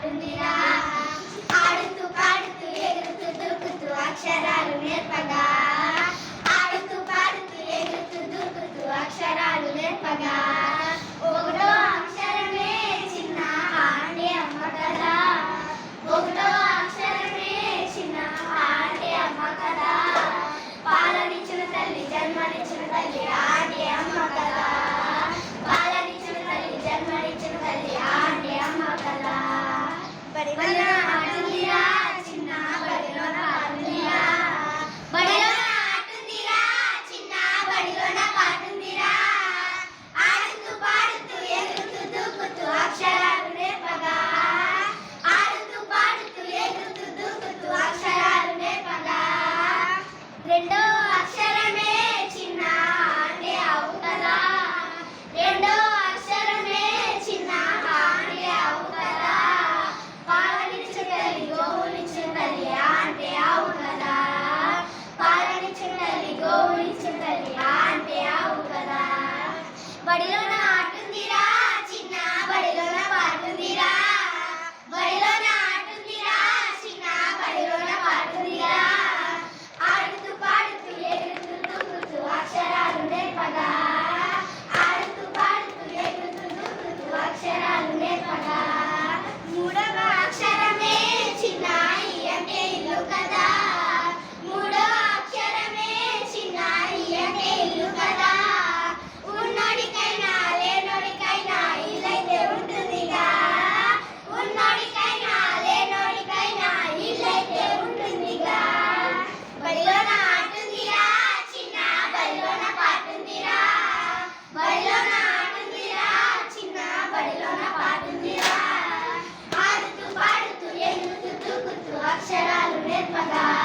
పాటుందిరా ఆడుతూ పాడుతూ ఎగురుతూ అక్షరాలు నేర్పగా. ఆడుతూ పాడుతూ ఎగురుతూ దూకుతూ అక్షరాలు నేర్పగా. Marilona. また